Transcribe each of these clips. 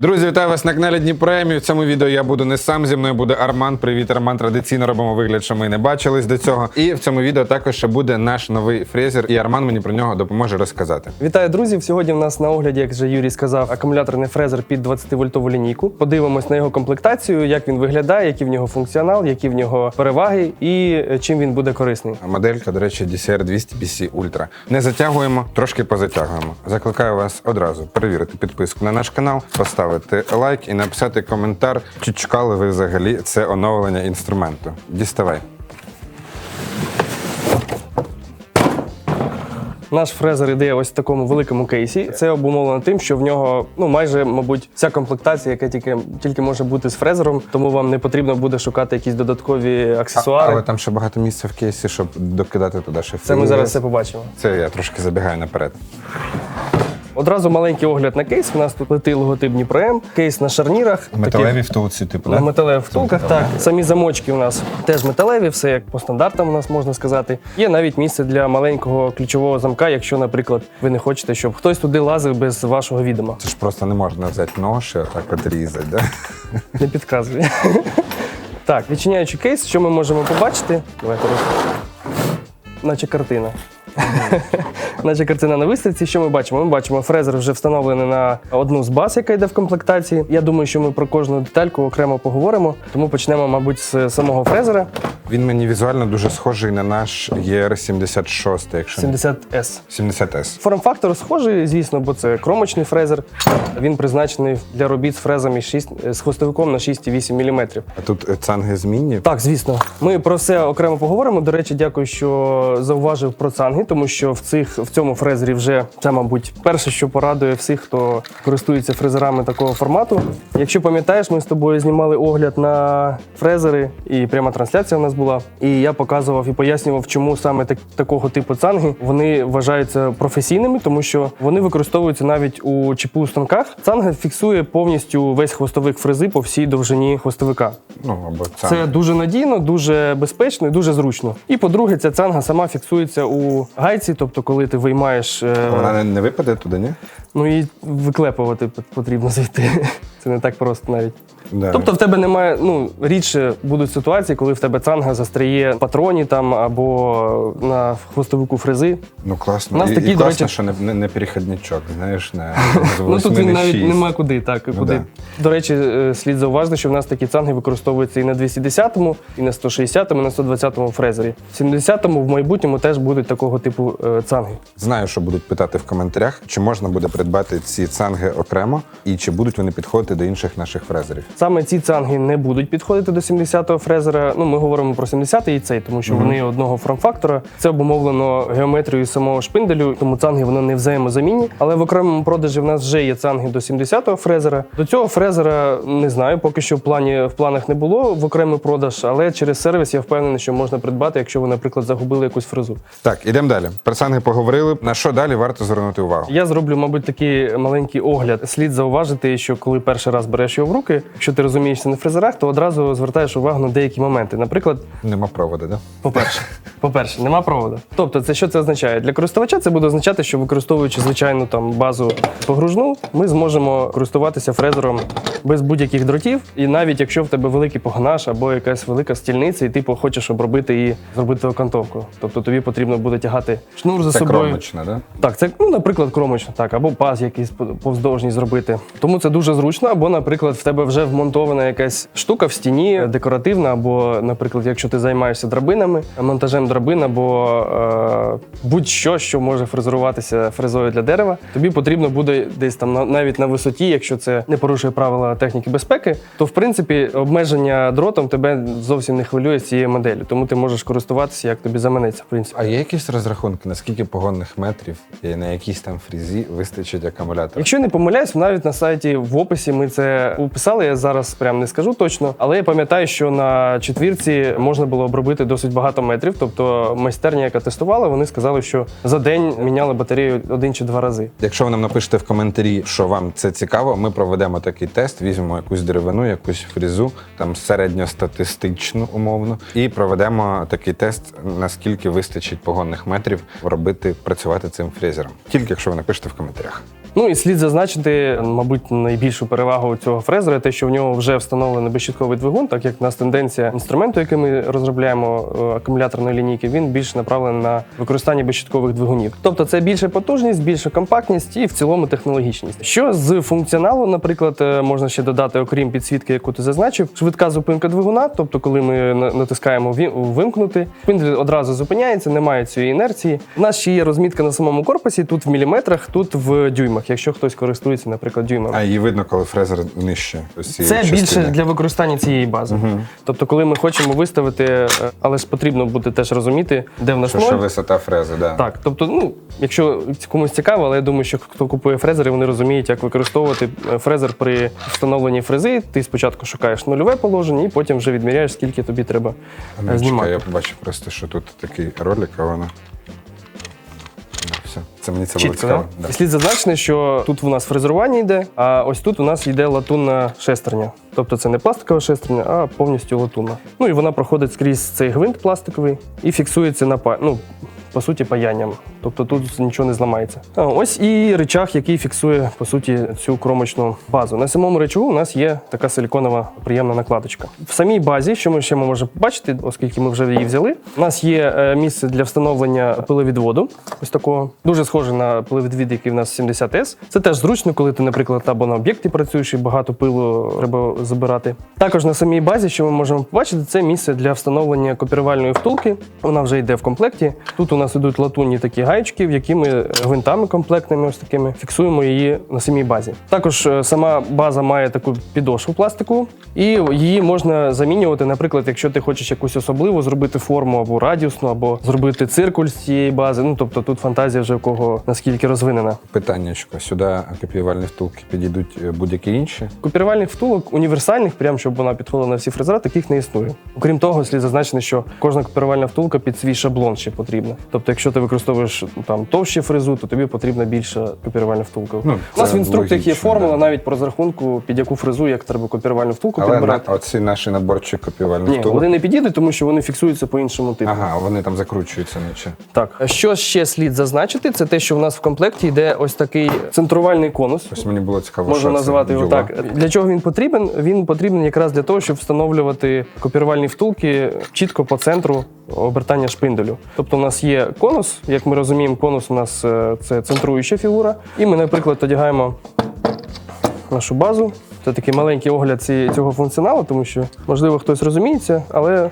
Друзі, вітаю вас на каналі Дніпремі. В цьому відео я буду не сам зі мною буде Арман. Привіт, Арман. Традиційно робимо вигляд, що ми не бачились до цього. І в цьому відео також ще буде наш новий фрезер, і Арман мені про нього допоможе розказати. Вітаю, друзі! Сьогодні в нас на огляді, як вже Юрій сказав, акумуляторний фрезер під 20-вольтову лінійку. Подивимось на його комплектацію, як він виглядає, який в нього функціонал, які в нього переваги і е, чим він буде корисний. А Моделька, до речі, DCR 200 BC Ultra. Не затягуємо, трошки позатягуємо. Закликаю вас одразу перевірити підписку на наш канал, поставити лайк і написати коментар, чи чекали ви взагалі це оновлення інструменту. Діставай. Наш фрезер іде ось в такому великому кейсі. Це обумовлено тим, що в нього ну майже, мабуть, вся комплектація, яка тільки тільки може бути з фрезером, тому вам не потрібно буде шукати якісь додаткові А, аксесуари. але там ще багато місця в кейсі, щоб докидати туди ще Це ми зараз все побачимо. Це я трошки забігаю наперед. Одразу маленький огляд на кейс. У нас тут летить логотип Дніпром, кейс на шарнірах. Металеві втулці, типу, На металевих втулках, так. Самі замочки у нас теж металеві, все як по стандартам у нас можна сказати. Є навіть місце для маленького ключового замка, якщо, наприклад, ви не хочете, щоб хтось туди лазив без вашого відома. Це ж просто не можна взяти нож і отак отрізати, да? Не підказує. Так, відчиняючи кейс, що ми можемо побачити? Давайте. Наче картина. Наче картина на виставці. Що ми бачимо? Ми бачимо, фрезер вже встановлений на одну з баз, яка йде в комплектації. Я думаю, що ми про кожну детальку окремо поговоримо. Тому почнемо, мабуть, з самого фрезера Він мені візуально дуже схожий на наш ER76, якщо 70S. 70S. Форм-фактор схожий, звісно, бо це кромочний фрезер. Він призначений для робіт з фрезами 6, з хвостовиком на 6,8 мм. А тут е, цанги змінні. Так, звісно. Ми про все окремо поговоримо. До речі, дякую, що зауважив про цанги, тому що в цих в цьому фрезері вже це, мабуть, перше, що порадує всіх, хто користується фрезерами такого формату. Якщо пам'ятаєш, ми з тобою знімали огляд на фрезери, і пряма трансляція в нас була. І я показував і пояснював, чому саме так, такого типу цанги вони вважаються професійними, тому що вони використовуються навіть у ЧПУ станках. Цанга фіксує повністю весь хвостовик фрези по всій довжині хвостовика. Ну, або цанги. Це дуже надійно, дуже безпечно і дуже зручно. І по-друге, ця цанга сама фіксується у гайці, тобто, коли ти виймаєш, е, Вона не, не випаде туди, ні? ну і виклепувати потрібно зайти. Це не так просто навіть. Да. Тобто в тебе немає, ну рідше будуть ситуації, коли в тебе цанга застряє в патроні там або на хвостовику фрези. ну класно. у нас і, такі, і до класно, речі- що не, не, не перехідничок, знаєш, не Ну тут він навіть нема куди. Так Ну, куди. До речі, е, слід зауважити, що в нас такі цанги використовуються і на 210-му, і на 160-му, і на 120-му фрезері. В 70-му в майбутньому теж будуть такого типу е, цанги. Знаю, що будуть питати в коментарях, чи можна буде придбати ці цанги окремо, і чи будуть вони підходити до інших наших фрезерів. Саме ці цанги не будуть підходити до 70-го фрезера. Ну, ми говоримо про 70-й і цей, тому що вони одного форм-фактора. Це обумовлено геометрією самого шпинделю, тому цанги вони не взаємозамінні. Але в окремому продажі в нас вже є цанги до 70-го фрезера. До цього фрезера не знаю, поки що в плані в планах не було в окремий продаж, але через сервіс я впевнений, що можна придбати, якщо ви, наприклад, загубили якусь фрезу. Так, ідемо далі. Про цанги поговорили. На що далі варто звернути увагу? Я зроблю, мабуть, такий маленький огляд. Слід зауважити, що коли перший раз береш його в руки, якщо ти розумієшся на фрезерах, то одразу звертаєш увагу на деякі моменти. Наприклад, Нема проводу, да? по-перше, по-перше, нема проводу. Тобто, це що це означає? Для користувача це буде означати, що використовуючи звичайну там базу погружну, ми зможемо користуватися фрезером без будь-яких дротів. І навіть якщо в тебе великий погнаш або якась велика стільниця, і ти хочеш обробити і зробити окантовку. Тобто тобі потрібно буде тягати шнур за Це собою. кромочна, да? Так, це, ну, наприклад, кромочно, так, або паз якийсь повздовжній зробити. Тому це дуже зручно, або, наприклад, в тебе вже вмонтована якась штука в стіні, декоративна, або, наприклад, якщо ти займаєшся драбинами, монтажем драбин, або е, будь-що, що може фрезеруватися фрезою для дерева, тобі потрібно буде десь там навіть на висоті, якщо це не порушує правила техніки безпеки, то в принципі обмеження дротом тебе зовсім не хвилює з цією моделлю. Тому ти можеш користуватися, як тобі заманеться, в принципі. А є якісь розрахунки, на скільки погонних метрів і на якійсь там фрізі вистачить акумулятора? Якщо не помиляюсь, навіть на сайті в описі ми це описали. Я зараз прям не скажу точно, але я пам'ятаю, що на четвірці можна було обробити досить багато метрів. Тобто майстерня, яка тестувала, вони сказали, що за день міняли батарею один чи два рази. Якщо ви нам напишете в коментарі, що вам це цікаво, ми проведемо такий тест, візьмемо якусь деревину, якусь фрізу, там середньостатистичну умовно, і проведемо такий тест, наскільки вистачить погонних метрів робити, працювати цим фрезером. Тільки якщо ви напишете в коментарях. Ну і слід зазначити, мабуть, найбільшу перевагу цього фрезера, те, що в нього вже встановлений безщитковий двигун, так як в нас тенденція інструменту, який ми розробляємо е, акумуляторної лінійки, він більш направлений на використання безщиткових двигунів. Тобто це більша потужність, більша компактність і в цілому технологічність. Що з функціоналу, наприклад, е, можна ще додати, окрім підсвітки, яку ти зазначив, швидка зупинка двигуна. Тобто, коли ми натискаємо «Ві- вимкнути, шпиндель одразу зупиняється, немає цієї інерції. У нас ще є розмітка на самому корпусі, тут в міліметрах, тут в дюймах, якщо хтось користується, наприклад, дюймами. А її видно, коли фрезер нижче. ось Це більше для використання цієї бази. Тобто, коли ми хочемо виставити, е, але ж потрібно буде теж розуміти, де в нас Що, що ноль. висота фрези, да. Так, тобто, ну, якщо комусь цікаво, але я думаю, що хто купує фрезери, вони розуміють, як використовувати е, фрезер при встановленні фрези. Ти спочатку шукаєш нульове положення, і потім вже відміряєш, скільки тобі треба А е, знімати. я побачив просто, що тут такий ролик, а воно. Це мені це було Чітко, цікаво. да? І слід зазначити, що тут у нас фрезерування йде, а ось тут у нас йде латунна шестерня. Тобто це не пластикова шестерня, а повністю латунна. Ну і вона проходить скрізь цей гвинт пластиковий і фіксується на ну, по суті, паянням. Тобто тут нічого не зламається. Ось і речах, який фіксує по суті цю кромочну базу. На самому речагу у нас є така силіконова приємна накладочка. В самій базі, що ми ще можемо побачити, оскільки ми вже її взяли, у нас є е, місце для встановлення пиловідводу. Ось такого дуже схоже на пиловідвід, який в нас 70S. Це теж зручно, коли ти, наприклад, або на об'єкті працюєш і багато пилу треба забирати. Також на самій базі, що ми можемо побачити, це місце для встановлення копірувальної втулки. Вона вже йде в комплекті. Тут у нас ідуть латунні такі гаєчки, в які ми гвинтами комплектними, ось такими, фіксуємо її на самій базі. Також е, сама база має таку підошву пластику, і її можна замінювати, наприклад, якщо ти хочеш якусь особливу зробити форму або радіусну, або зробити циркуль з цієї бази. Ну тобто тут фантазія вже в кого наскільки розвинена. Питаннячко. Сюди копіювальні втулки підійдуть е, будь-які інші. Копірувальних втулок універсальних, прям щоб вона підходила на всі фрезера, таких не існує. Окрім того, слід зазначити, що кожна копірувальна втулка під свій шаблон ще потрібна. Тобто, якщо ти використовуєш ну, там товщу фрезу, то тобі потрібна більша копірувальна втулка. Ну, У нас в інструкціях є логічно, формула да. навіть по розрахунку, під яку фрезу, як треба копірувальну втулку Але на, підбирати. оці наші наборчі копіювальних Ні, втулок. вони не підійдуть, тому що вони фіксуються по іншому типу. Ага, вони там закручуються наче. Так, що ще слід зазначити, це те, що в нас в комплекті йде ось такий центрувальний конус. Ось мені було цікаво, Можна що це, називати його Юла? так. Для чого він потрібен? Він потрібен якраз для того, щоб встановлювати копірувальні втулки чітко по центру обертання шпинделю. Тобто, у нас є конус, як ми розуміємо, конус у нас е, це центруюча фігура. І ми, наприклад, одягаємо нашу базу. Це такий маленький огляд цього функціоналу, тому що, можливо, хтось розуміється, але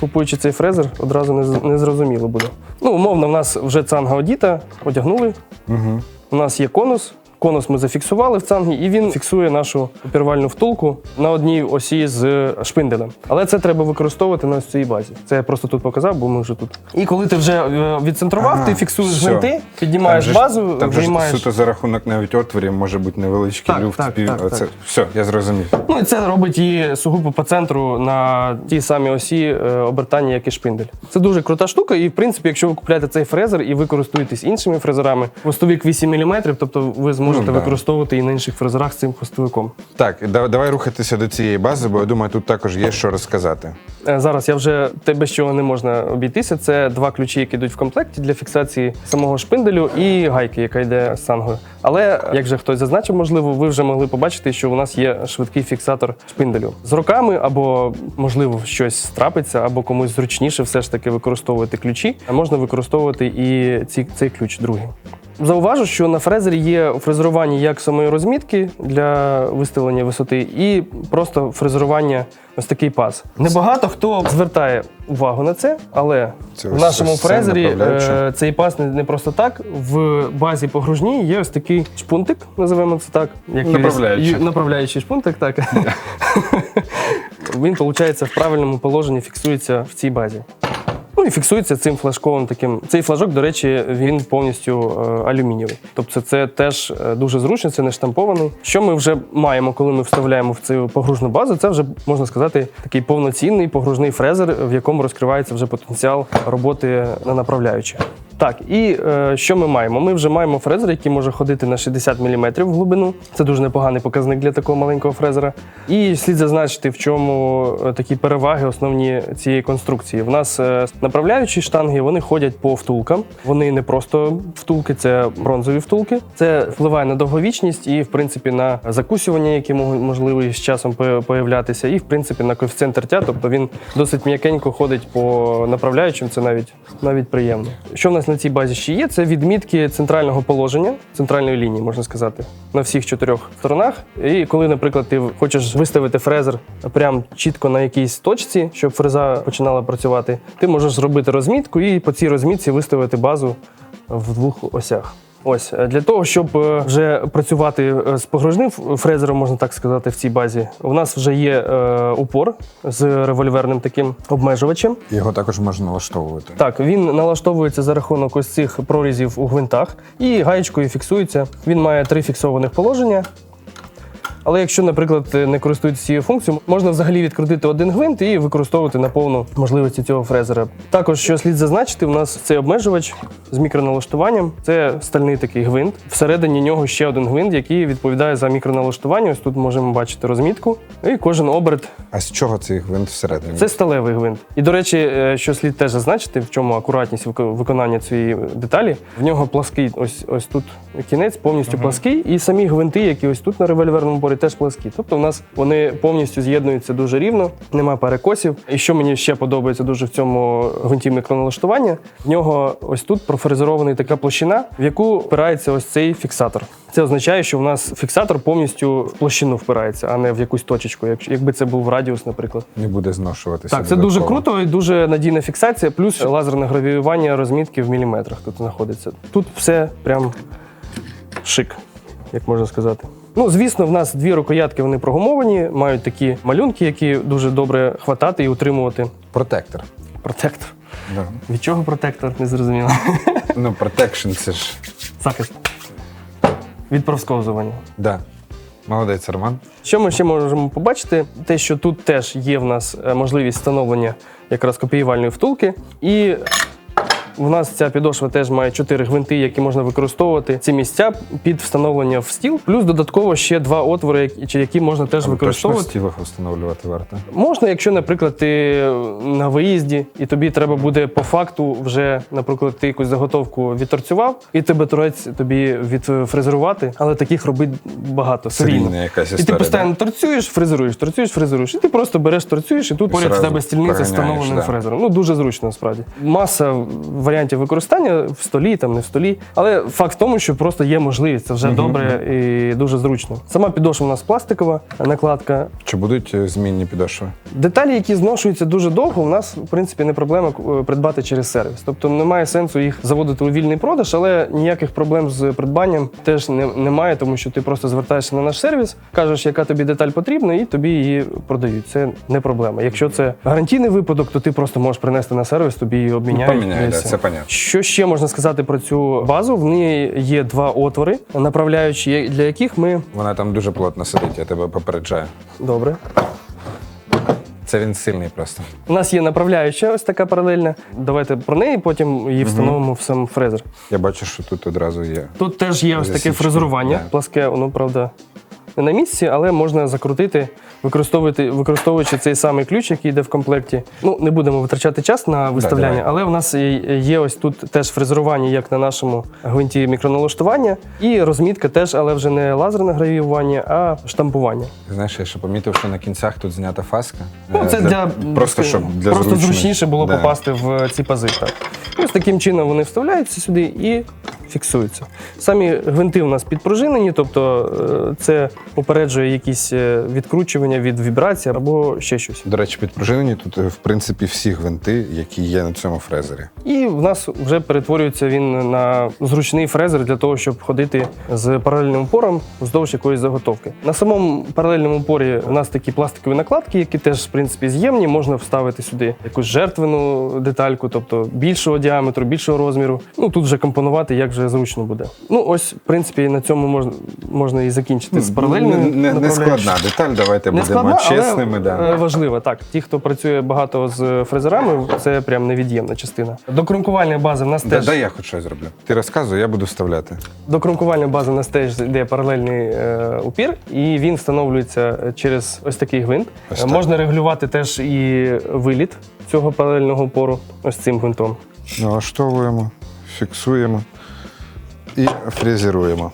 купуючи цей фрезер, одразу не, не зрозуміло буде. Ну, умовно, в нас вже цанга одіта, одягнули. Угу. У нас є конус. Конус ми зафіксували в цангі, і він фіксує нашу копірувальну втулку на одній осі з шпинделем. Але це треба використовувати на ось цій базі. Це я просто тут показав, бо ми вже тут. І коли ти вже е, відцентрував, Ага, ти фіксуєш все. гвинти, піднімаєш базу, там же ж виймаєш. суто за рахунок навіть отворів може бути невеличкий Так, люфт. так, спів... так, Оце... так. Все, я зрозумів. Ну і це робить її сугубо по центру на тій самій осі е, обертання, як і шпиндель. Це дуже крута штука, і в принципі, якщо ви купуєте цей фрезер і ви користуєтесь іншими фрезерами, хвостовик 8 мм, тобто ви зможете Ну, да. використовувати і на інших фрезерах з цим хвостовиком. Так, да- давай рухатися до цієї бази, бо я думаю, тут також є що розказати. Е, Зараз я вже те, без чого не можна обійтися. Це два ключі, які йдуть в комплекті для фіксації самого шпинделю і гайки, яка йде з сангою. Але як вже хтось зазначив, можливо, ви вже могли побачити, що у нас є швидкий фіксатор шпинделю з роками, або можливо щось трапиться, або комусь зручніше все ж таки використовувати ключі. А можна використовувати і ці, цей ключ другий. Зауважу, що на фрезері є фрезерування як самої розмітки для виставлення висоти, і просто фрезерування ось такий паз. Небагато хто звертає увагу на це, але Це в нашому це фрезері е, цей паз не, не просто так. В базі погружній є ось такий шпунтик, називаємо це так. Як Направляючий. ю- направляючий шпунтик, так. Він, виходить, в правильному положенні фіксується в цій базі. І фіксується цим флажковим таким. Цей флажок, до речі, він повністю е, алюмінієвий. Тобто це теж е, дуже зручно, це не штампований. Що ми вже маємо, коли ми вставляємо в цю погружну базу, це вже можна сказати такий повноцінний погружний фрезер, в якому розкривається вже потенціал роботи на направляючі. Так, і е, що ми маємо? Ми вже маємо фрезер, який може ходити на 60 мм в глибину. Це дуже непоганий показник для такого маленького фрезера. І слід зазначити, в чому е, такі переваги основні цієї конструкції. В нас е, направляючі штанги вони ходять по втулкам. Вони не просто втулки, це бронзові втулки. Це впливає на довговічність і, в принципі, на закусювання, які можливі з часом по- появлятися, і в принципі на коефіцієнт тертя, тобто він досить м'якенько ходить по направляючим. Це навіть навіть приємно. Що в нас на цій базі ще є? Це відмітки центрального положення, центральної лінії, можна сказати, на всіх чотирьох сторонах. І коли, наприклад, ти хочеш виставити фрезер прям чітко на якійсь точці, щоб фреза починала працювати, ти можеш зробити розмітку і по цій розмітці виставити базу в двох осях. Ось е, для того, щоб е, вже працювати е, з погружним фрезером, можна так сказати, в цій базі, у нас вже є е, упор з револьверним таким обмежувачем. Його також можна налаштовувати. Так, він налаштовується за рахунок ось цих прорізів у гвинтах і гаєчкою фіксується. Він має три фіксованих положення. Але якщо, наприклад, не користуєтесь цією функцією, можна взагалі відкрутити один гвинт і використовувати на повну можливості цього фрезера. Також, що слід зазначити, у нас цей обмежувач з мікроналаштуванням це стальний такий гвинт. Всередині нього ще один гвинт, який відповідає за мікроналаштування. Ось тут можемо бачити розмітку. І кожен оберт А з чого цей гвинт всередині? це сталевий гвинт. І до речі, е, що слід теж зазначити, в чому акуратність виконання цієї деталі. В нього плаский, ось ось тут кінець повністю плаский, і самі гвинти, які ось тут на револьверному борі, теж пласкі. Тобто, у нас вони повністю з'єднуються дуже рівно, нема перекосів. І що мені ще подобається дуже в цьому гвинті мікроналаштування, в нього ось тут профрезерований така площина, в яку впирається ось цей фіксатор. Це означає, що в нас фіксатор повністю в площину впирається, а не в якусь точечку, якби це був радіус, наприклад. Не буде зношуватися. Так, це дуже круто і дуже надійна фіксація, плюс лазерне гравіювання розмітки в міліметрах тут знаходиться. Тут все прям шик, як можна сказати. Ну, звісно, в нас дві рукоятки вони прогумовані, мають такі малюнки, які дуже добре хватати і утримувати. Протектор. Протектор. Да. Від чого протектор? Не зрозуміло. Ну, протекшн це ж. Захист. Від провсковзування. Да. Молодець, Роман. Що ми ще можемо побачити? Те, що тут теж є в нас е, можливість встановлення якраз копіювальної втулки. І в нас ця підошва теж має чотири гвинти, які можна використовувати ці місця під встановлення в стіл. Плюс додатково ще два отвори, які- чи які можна теж Там точно в використовувати. стілах встановлювати варто. Можна, якщо, наприклад, ти на виїзді, і тобі треба буде по факту вже, наприклад, ти якусь заготовку відторцював, і тебе торець тобі відфрезерувати, але таких робить багато. серійно. Серійна якась І ти історія. постійно торцюєш, фрезеруєш, торцюєш, фрезеруєш. І ти просто береш, торцюєш, і тут поряд в тебе стільниця з встановленим да. фрезером. Ну дуже зручно насправді. Маса варіантів використання в столі, там не в столі. Але факт в тому, що просто є можливість. Це вже добре і дуже зручно. Сама підошва у нас пластикова накладка. Чи будуть е, змінні підошви? Деталі, які зношуються дуже довго, у нас в принципі не проблема е, придбати через сервіс. Тобто немає сенсу їх заводити у вільний продаж, але ніяких проблем з придбанням теж немає, тому що ти просто звертаєшся на наш сервіс, кажеш, яка тобі деталь потрібна, і тобі її продають. Це не проблема. Якщо це гарантійний випадок, то ти просто можеш принести на сервіс, тобі її обміняють. поміняють, і да, все. Це понятно. Що ще можна сказати про цю базу? В неї є два отвори, направляючі, для яких ми Вона там дуже плотно сидить, я тебе попереджаю. добре. Це він сильний просто. У нас є направляюча, ось така паралельна. Давайте про неї, потім її встановимо в сам фрезер. Я бачу, що тут одразу є. Тут теж є ось таке Засічки, фрезерування. да. Пласке, воно, правда, не на місці, але можна закрутити, використовувати, використовуючи цей самий ключ, який йде в комплекті. Ну, не будемо витрачати час на виставляння, але в нас є- ось тут теж фрезерування, як на нашому гвинті мікроналаштування, і розмітка теж, але вже не лазерне гравіювання, а штампування. Знаєш, я ще помітив, що на кінцях тут знята фаска. Ну, Е, це для, просто щоб для просто зручніше було Да. попасти в ці пази. Так. Ось таким чином вони вставляються сюди і фіксуються. Самі гвинти у нас підпружинені, тобто е, це попереджує якісь е, відкручування від вібрацій або ще щось. До речі, підпружинені тут, е, в принципі, всі гвинти, які є на цьому фрезері. І в нас вже перетворюється він на зручний фрезер для того, щоб ходити з паралельним упором вздовж якоїсь заготовки. На самому паралельному упорі у нас такі пластикові накладки, які теж в принципі з'ємні. Можна вставити сюди якусь жертвену детальку, тобто більшого діаметру, більшого розміру. Ну тут вже компонувати як вже зручно буде. Ну, ось, в принципі, на цьому можна, можна і закінчити з паралельними. Не, не, не складна деталь, давайте Не будемо складна, чесними. але да. е, важлива. Так, ті, хто працює багато з фрезерами, це прям невід'ємна частина. До крункувальної бази в нас Да, теж дай я хоч щось зроблю. Ти розказуй, я буду вставляти. до крункувальної бази в нас теж йде паралельний е, упір, і він встановлюється через ось такий гвинт. Ось так. Можна регулювати теж і виліт цього паралельного упору ось цим гвинтом. Налаштовуємо, фіксуємо і фрезеруємо.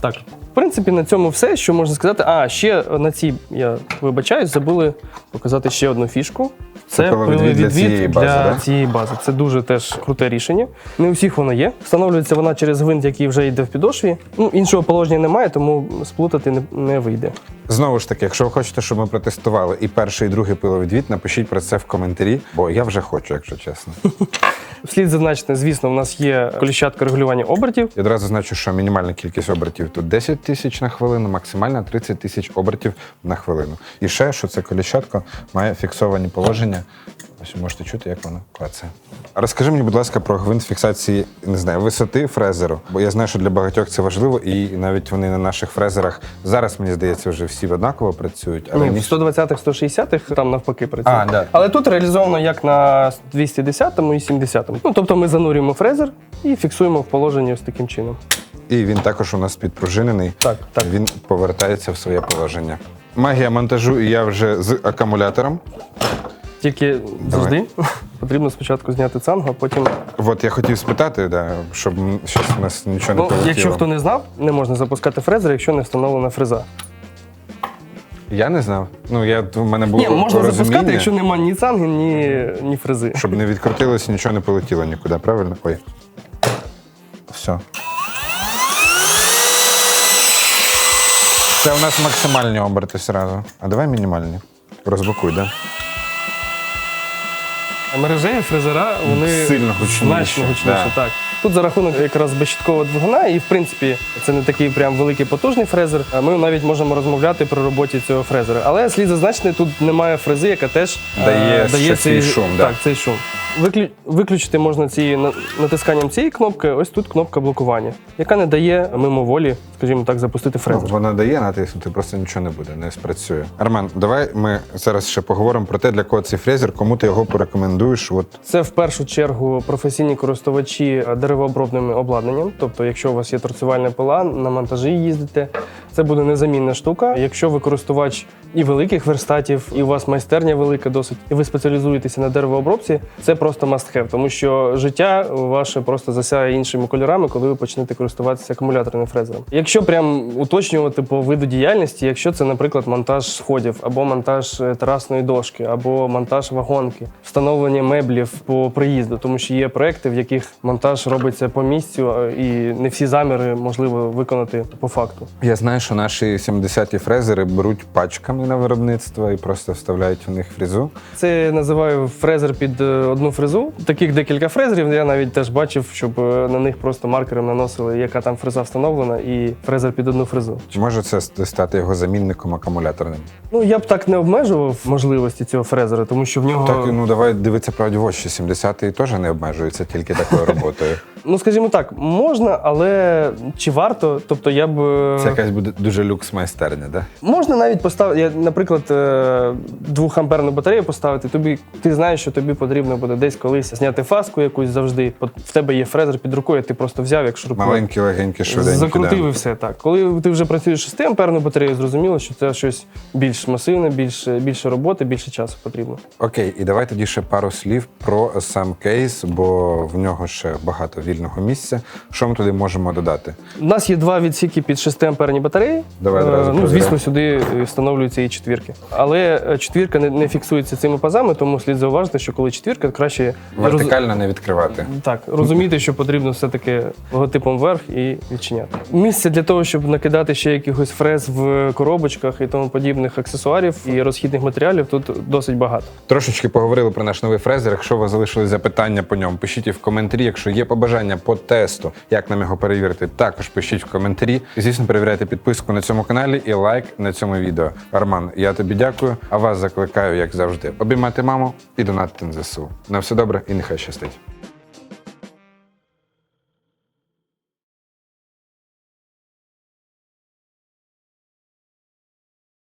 Так, в принципі, на цьому все, що можна сказати. А, ще на цій, я вибачаюсь, забули показати ще одну фішку. Це пиловідвід для цієї бази, для да? цієї бази. Це дуже теж круте рішення. Не у всіх воно є. Встановлюється вона через гвинт, який вже йде в підошві. Ну, іншого положення немає, тому сплутати не, не вийде. Знову ж таки, якщо ви хочете, щоб ми протестували і перший, і другий пиловідвід, напишіть про це в коментарі, бо я вже хочу, якщо чесно. Вслід зазначити, звісно, у нас є коліщатка регулювання обертів. Я одразу значу, що мінімальна кількість обертів тут 10 тисяч на хвилину, максимальна 30 тисяч обертів на хвилину. І ще, що це коліщатка має фіксовані положення. Ось можете чути, як воно клацає. Розкажи мені, будь ласка, про гвинт фіксації не знаю, висоти фрезеру, бо я знаю, що для багатьох це важливо, і навіть вони на наших фрезерах зараз, мені здається, вже всі однаково працюють. Ні, в 120-х, 160-х там навпаки працює. А, да. Але тут реалізовано як на 210-му і 70-му. Ну, тобто ми занурюємо фрезер і фіксуємо в положенні ось таким чином. І він також у нас підпружинений. Так, так. Він повертається в своє положення. Магія монтажу, і я вже з акумулятором. Тільки завжди потрібно спочатку зняти цангу, а потім. От я хотів спитати, да, щоб щось у нас нічого не Ну, полетіло. якщо хто не знав, не можна запускати фрезер, якщо не встановлена фреза. Я не знав. Ну, я, в мене було Ні, можна розуміння, запускати, якщо немає ні цанги, ні, ні фрези. щоб не відкрутилося, нічого не полетіло нікуди, правильно? Ой. Все. Це у нас максимальні оберти зразу. А давай мінімальні. Розблокуй, так? Да? Мережеві фрезера вони Сильно гучніше, значно гучніше. да. Так. Тут за рахунок якраз безщиткового двигуна, і в принципі це не такий прям великий потужний фрезер. А Ми навіть можемо розмовляти при роботі цього фрезера. Але слід зазначити, тут немає фрези, яка теж е, Дає ще свій шум, да. Цей шум. Виклю... Виключити можна на- натисканням цієї кнопки. Ось тут кнопка блокування, яка не дає мимоволі, скажімо так, запустити Ну, фрезер. Вона дає натиснути, просто нічого не буде, не спрацює. Армен, давай ми зараз ще поговоримо про те, для кого цей фрезер, кому ти його порекомендуєш. От Це в першу чергу професійні користувачі деревообробним обладнанням. Тобто, якщо у вас є торцювальна пила, на монтажі їздите, це буде незамінна штука. Якщо ви користувач і великих верстатів, і у вас майстерня велика досить, і ви спеціалізуєтеся на деревообробці, це просто must have, тому що життя ваше просто засяє іншими кольорами, коли ви почнете користуватися акумуляторним фрезером. Якщо прям уточнювати по виду діяльності, якщо це, наприклад, монтаж сходів, або монтаж е, терасної дошки, або монтаж вагонки, встановлення меблів по приїзду, тому що є проекти, в яких монтаж робиться по місцю, і не всі заміри можливо виконати по факту. я знаю, що наші 70-ті фрезери беруть пачками на виробництво і просто вставляють в них фрезу. Це я називаю фрезер під е, одну фрезу. Таких декілька фрезерів. Я навіть теж бачив, щоб е, на них просто маркером наносили, яка там фреза встановлена, і фрезер під одну фрезу. Чи може це стати його замінником акумуляторним? Ну я б так не обмежував можливості цього фрезера, тому що в нього Так, ну давай дивитися правді в очі. 70-ті теж не обмежуються тільки такою роботою. Ну, скажімо так, можна, але чи варто? Тобто я б е, Це якась буде дуже люкс майстерня, да? можна навіть поставити, я, наприклад, е, двохамперну батарею поставити. Тобі ти знаєш, що тобі потрібно буде десь колись зняти фаску якусь завжди. В тебе є фрезер під рукою, ти просто взяв, як шуруповерт. Маленькі, легенькі, швиденькі. Закрутив да. і все так. Коли ти вже працюєш 6 амперну батарею, зрозуміло, що це щось більш масивне, більш, більше роботи, більше часу потрібно. Окей, і давай тоді ще пару слів про сам кейс, бо в нього ще багато вільного місця. Що ми туди можемо додати? У нас є два відсіки під 6 амперні батареї. Давай Е, одразу ну, звісно, сюди е, встановлюються і четвірки. Але е, четвірка не, не фіксується цими пазами, тому слід зауважити, що коли четвірка, краще роз- Вертикально не відкривати. Так, розуміти, що потрібно все-таки логотипом вверх і відчиняти. Місце для того, щоб накидати ще якихось фрез в коробочках і тому подібних аксесуарів і розхідних матеріалів, тут досить багато. Трошечки поговорили про наш новий фрезер. Якщо у вас залишились запитання по ньому, пишіть в коментарі. Якщо є побажання по тесту, як нам його перевірити, також пишіть в коментарі. І, звісно, перевіряйте підписку на цьому каналі і лайк на цьому відео. Арман, я тобі дякую, а вас закликаю, як завжди, обіймати маму і донатити на ЗСУ. На все добре і нехай щастить.